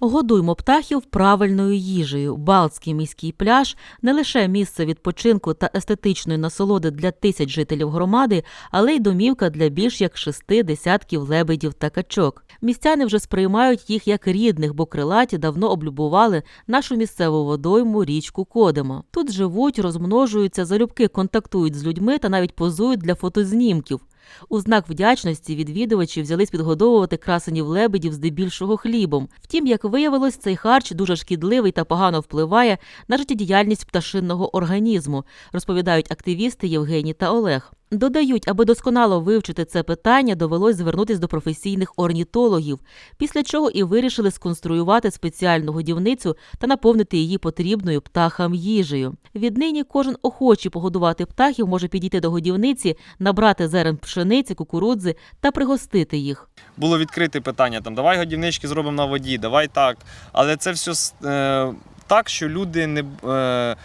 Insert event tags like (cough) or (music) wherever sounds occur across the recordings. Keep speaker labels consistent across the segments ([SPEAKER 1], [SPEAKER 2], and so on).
[SPEAKER 1] Годуймо птахів правильною їжею. Балтський міський пляж не лише місце відпочинку та естетичної насолоди для тисяч жителів громади, але й домівка для більш як шести десятків лебедів та качок. Містяни вже сприймають їх як рідних, бо крилаті давно облюбували нашу місцеву водойму річку Кодима. Тут живуть, розмножуються, залюбки контактують з людьми та навіть позують для фотознімків. У знак вдячності відвідувачі взялись підгодовувати красенів лебедів здебільшого хлібом. Втім, як виявилось, цей харч дуже шкідливий та погано впливає на життєдіяльність пташинного організму, розповідають активісти Євгеній та Олег. Додають, аби досконало вивчити це питання, довелось звернутися до професійних орнітологів, після чого і вирішили сконструювати спеціальну годівницю та наповнити її потрібною птахам їжею. Віднині кожен охочий погодувати птахів може підійти до годівниці, набрати зерен пшениці, кукурудзи та пригостити їх.
[SPEAKER 2] було відкрите питання, там давай годівнички зробимо на воді, давай так. Але це все е, так, що люди не е,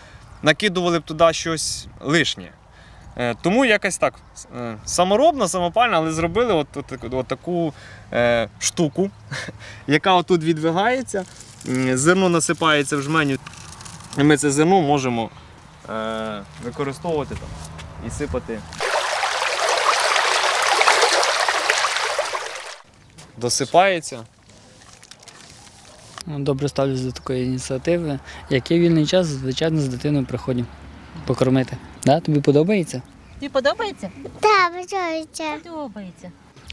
[SPEAKER 2] накидували б туди щось лишнє. Е, тому якось так е, саморобно, самопально, але зробили от, от, таку- от таку е, штуку, (laughs) яка отут відвигається, зерно насипається в жменю. І ми це зерно можемо е, використовувати там і сипати. Досипається.
[SPEAKER 3] Ну, Добре ставлюсь до такої ініціативи. Як є вільний час, звичайно, з дитиною приходимо покормити. Да? Тобі подобається?
[SPEAKER 1] Тобі подобається?
[SPEAKER 4] Так, подобається.
[SPEAKER 1] Подобається.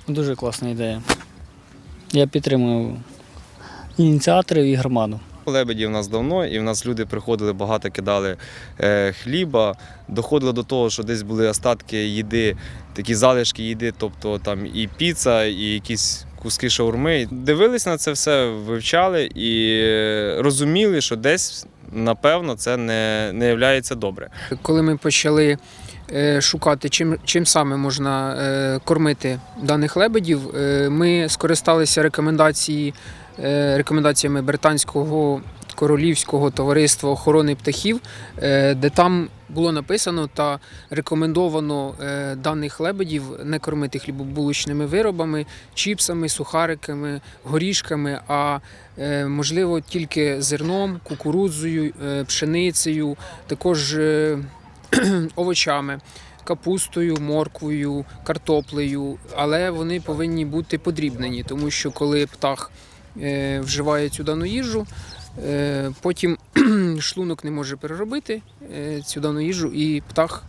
[SPEAKER 3] Дуже класна ідея. Я підтримую ініціаторів і громаду.
[SPEAKER 2] Лебеді в нас давно, і в нас люди приходили, багато кидали е, хліба. Доходило до того, що десь були остатки їди, такі залишки їди, тобто там і піца, і якісь куски шаурми. Дивились на це все, вивчали і розуміли, що десь, напевно, це не, не являється добре.
[SPEAKER 5] Коли ми почали шукати, чим, чим саме можна е, кормити даних лебедів, е, ми скористалися рекомендації, е, рекомендаціями британського королівського товариства охорони птахів, е, де там було написано та рекомендовано е, даних лебедів не кормити хлібобулочними виробами, чіпсами, сухариками, горішками, а е, можливо тільки зерном, кукурудзою, е, пшеницею, також е, (clears throat) овочами, капустою, морквою, картоплею, але вони повинні бути подрібнені, тому що коли птах е, вживає цю дану їжу, е, потім (clears throat) шлунок не може переробити е, цю дану їжу, і птах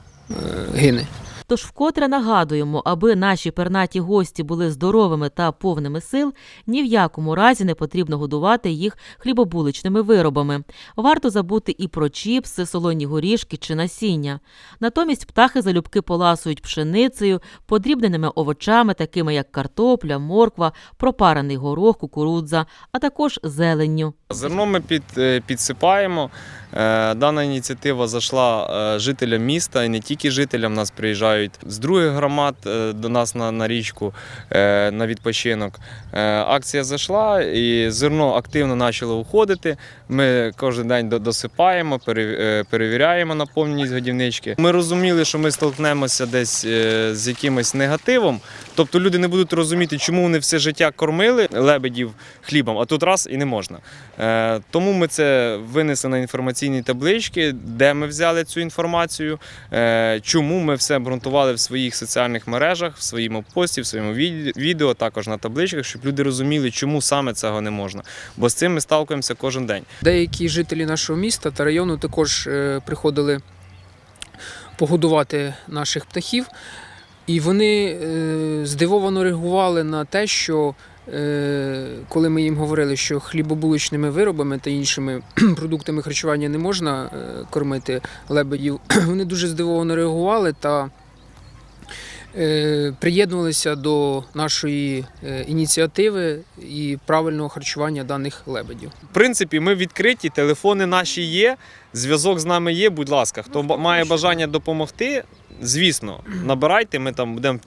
[SPEAKER 5] гине.
[SPEAKER 1] Тож вкотре нагадуємо, аби наші пернаті гості були здоровими та повними сил, ні в якому разі не потрібно годувати їх хлібобуличними виробами. Варто забути і про чіпси, солоні горішки чи насіння. Натомість птахи залюбки поласують пшеницею, подрібненими овочами, такими як картопля, морква, пропарений горох, кукурудза, а також зеленню.
[SPEAKER 2] Зерно ми під, е, підсипаємо. Е, Дана ініціатива зайшла е, жителям міста і не тільки жителям. Нас приїжджають з других громад е, до нас на, на річку на відпочинок. Акція зайшла і зерно активно почало уходити. Ми кожен день до- досипаємо, е, перевіряємо наповненість годівнички. Ми розуміли, що ми столкнемося десь е, з якимось негативом. Тобто люди не будуть розуміти, чому вони все життя кормили лебедів хлібом, а тут раз і не можна. Е, Тому ми це винесли на інформаційні таблички, де ми взяли цю інформацію, чому ми все обґрунтували в своїх соціальних мережах, в своєму пості, в своєму від- відео, також на табличках, щоб люди розуміли, чому саме цього не можна. Бо з цим ми сталкуємося кожен день.
[SPEAKER 5] Деякі жителі нашого міста та району також е, приходили погодувати наших птахів, і вони е, здивовано реагували на те, що е, коли ми їм говорили, що хлібобулочними виробами та іншими (clears throat) продуктами харчування не можна кормити лебедів, (clears throat) вони дуже здивовано реагували та приєднувалися до нашої е, ініціативи і правильного харчування даних лебедів.
[SPEAKER 2] В принципі, ми відкриті, телефони наші є, зв'язок з нами є. Будь ласка, хто ба- має бажання допомогти, звісно, набирайте, ми там будемо.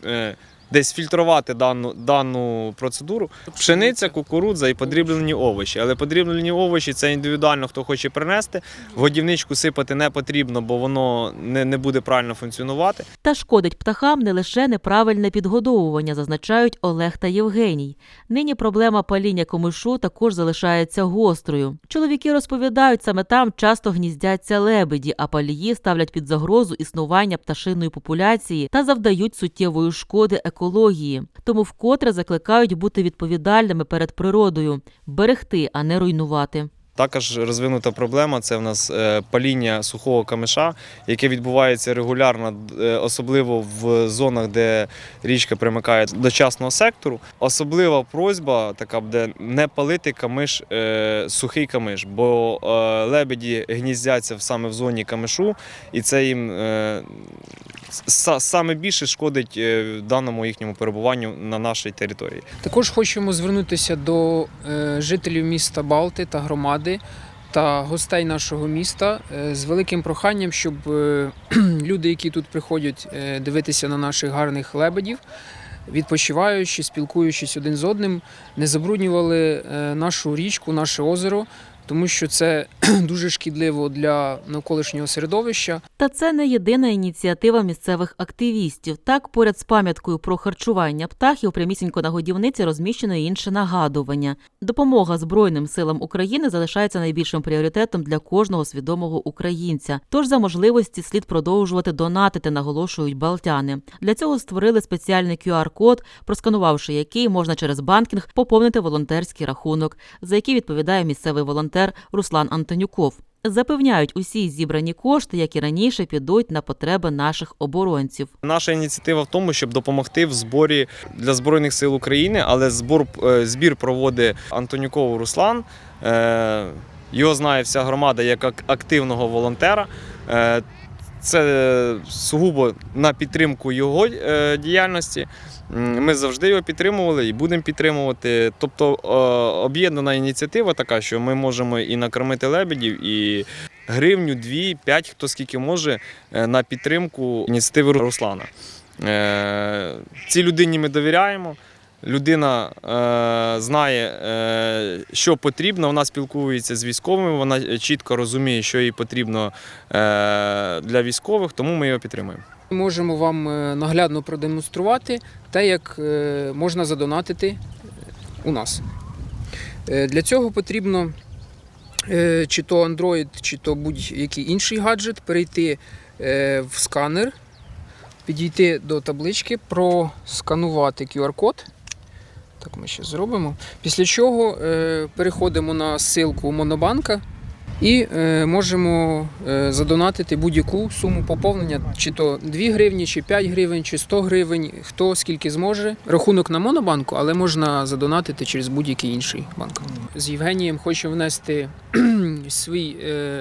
[SPEAKER 2] Десь фільтрувати дану, дану процедуру. Пшениця, кукурудза і подріблені овочі. Але подріблені овочі це індивідуально, хто хоче принести. В годівничку сипати не потрібно, бо воно не, не буде правильно функціонувати.
[SPEAKER 1] Та шкодить птахам не лише неправильне підгодовування, зазначають Олег та Євгеній. Нині проблема паління комишу також залишається гострою. Чоловіки розповідають, саме там часто гніздяться лебеді, а палії ставлять під загрозу існування пташиної популяції та завдають суттєвої шкоди екології. Тому вкотре закликають бути відповідальними перед природою, берегти, а не руйнувати.
[SPEAKER 2] Також розвинута проблема це в нас е, паління сухого камиша, яке відбувається регулярно, е, особливо в зонах, де річка примикає до частного сектору. Особлива просьба така буде не палити камиш, е, сухий камиш, бо лебеді гніздяться саме в зоні камишу, і це їм саме більше шкодить е, даному їхньому перебуванню на нашій території.
[SPEAKER 5] Також хочемо звернутися до е, жителів міста Балти та громади та гостей нашого міста е, з великим проханням, щоб (clears throat) люди, які тут приходять дивитися на наших гарних лебедів, відпочиваючи, спілкуючись один з одним, не забруднювали нашу річку, наше озеро, тому що це (clears throat) дуже шкідливо для навколишнього середовища.
[SPEAKER 1] Та це не єдина ініціатива місцевих активістів. Так, поряд з пам'яткою про харчування птахів прямісінько на годівниці розміщено й інше нагадування. Допомога Збройним силам України залишається найбільшим пріоритетом для кожного свідомого українця. Тож за можливості слід продовжувати донатити, наголошують балтяни. Для цього створили спеціальний QR-код, просканувавши який можна через банкінг поповнити волонтерський рахунок, за який відповідає місцевий волонтер Руслан Антонюков. Запевняють, усі зібрані кошти, як і раніше, підуть на потреби наших оборонців.
[SPEAKER 2] Наша ініціатива в тому, щоб допомогти в зборі для Збройних сил України, але збор, е, збір проводить Антонюков Руслан. Е, Його знає вся громада як активного волонтера. Е, Це сугубо на підтримку його е, діяльності. Ми завжди його підтримували і будемо підтримувати. Тобто е, об'єднана ініціатива така, що ми можемо і накормити лебедів, і гривню, дві, п'ять, хто скільки може, е, на підтримку ініціативи Руслана. Е, Цій людині ми довіряємо. Людина е, знає, е, що потрібно. Вона спілкується з військовими, вона чітко розуміє, що їй потрібно е, для військових, тому ми його підтримуємо.
[SPEAKER 5] Ми можемо вам е, наглядно продемонструвати те, як е, можна задонатити е, у нас. Для цього потрібно чи то Android, чи то будь-який інший гаджет, перейти в сканер, підійти до таблички, просканувати QR-код. Так ми ще зробимо. Після чого е, переходимо на ссылку Монобанка і е, можемо е, задонатити будь-яку суму поповнення, чи то 2 гривні, чи 5 гривень, чи 100 гривень, хто скільки зможе. Рахунок на монобанку, але можна задонатити через будь-який інший банк. З Євгенієм хочемо внести (clears throat) свій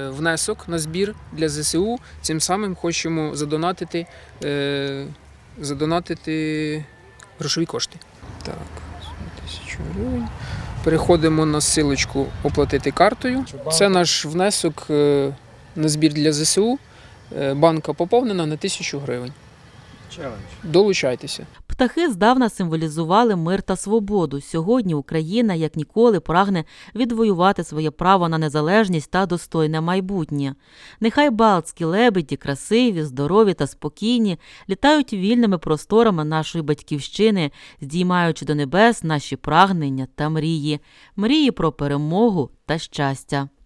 [SPEAKER 5] внесок на збір для ЗСУ. Цим самим хочемо задонатити, задонатити грошові кошти. Так, гривень. Переходимо на силочку оплатити картою. Це наш внесок е, на збір для ЗСУ. Е, Банка поповнена на тисячу гривень. Долучайтеся.
[SPEAKER 1] Птахи здавна символізували мир та свободу. Сьогодні Україна, як ніколи, прагне відвоювати своє право на незалежність та достойне майбутнє. Нехай балтські лебеді, красиві, здорові та спокійні, літають вільними просторами нашої батьківщини, здіймаючи до небес наші прагнення та мрії, мрії про перемогу та щастя.